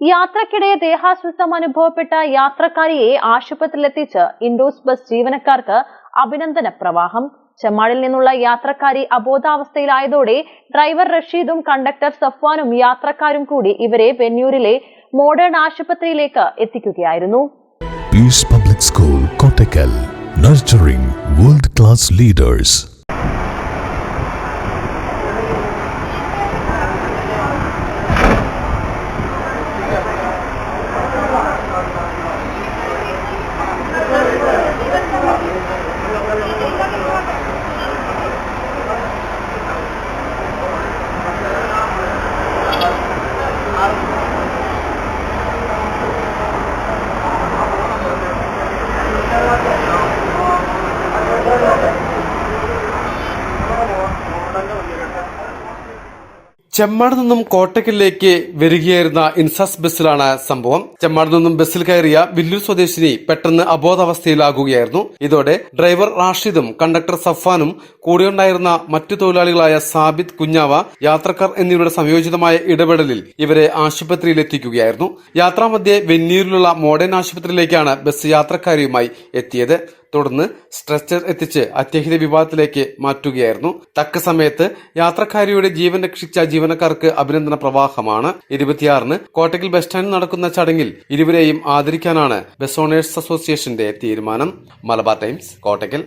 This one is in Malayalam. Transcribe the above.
യാത്രക്കിടെ ദേഹാസ്വസ്ഥം അനുഭവപ്പെട്ട യാത്രക്കാരിയെ ആശുപത്രിയിലെത്തിച്ച് ഇൻഡോസ് ബസ് ജീവനക്കാർക്ക് അഭിനന്ദന പ്രവാഹം. ചെമ്മാടിൽ നിന്നുള്ള യാത്രക്കാരി അബോധാവസ്ഥയിലായതോടെ ഡ്രൈവർ റഷീദും കണ്ടക്ടർ സഫ്വാനും യാത്രക്കാരും കൂടി ഇവരെ വെന്നൂരിലെ മോഡേൺ ആശുപത്രിയിലേക്ക് എത്തിക്കുകയായിരുന്നു. Public school Kottakkal nurturing class class Chemmad നിന്നും കോട്ടക്കലിലേക്ക് വരികയായിരുന്ന ഇൻസാസ് ബസ്സിലാണ് സംഭവം. ചെമ്മാട് നിന്നും ബസ്സിൽ കയറിയ വില്ലൂർ സ്വദേശിനി പെട്ടെന്ന് അബോധാവസ്ഥയിലാകുകയായിരുന്നു. ഇതോടെ ഡ്രൈവർ റാഷിദും കണ്ടക്ടർ സഫാനും കൂടെയുണ്ടായിരുന്ന മറ്റു തൊഴിലാളികളായ സാബിദ് കുഞ്ഞാവ യാത്രക്കാർ എന്നിവരുടെ സംയോജിതമായ ഇടപെടലിൽ ഇവരെ ആശുപത്രിയിൽ എത്തിക്കുകയായിരുന്നു യാത്രാമധ്യേ വെന്നീരിലുള്ള മോഡേൺ ആശുപത്രിയിലേക്കാണ് ബസ് യാത്രക്കാരിയുമായി എത്തിയത്. തുടർന്ന് സ്ട്രെച്ചർ എത്തിച്ച് അത്യഹിത വിഭാഗത്തിലേക്ക് മാറ്റുകയായിരുന്നു. തക്ക സമയത്ത് യാത്രക്കാരിയുടെ ജീവൻ രക്ഷിച്ച ജീവനക്കാർക്ക് അഭിനന്ദന പ്രവാഹമാണ്. ഇരുപത്തിയാറിന് കോട്ടയ്ക്കൽ ബസ് സ്റ്റാൻഡിൽ നടക്കുന്ന ചടങ്ങിൽ ഇരുവരെയും ആദരിക്കാനാണ് ബസ് ഓണേഴ്സ് അസോസിയേഷന്റെ തീരുമാനം. മലബാർ ടൈംസ് കോട്ടക്കൽ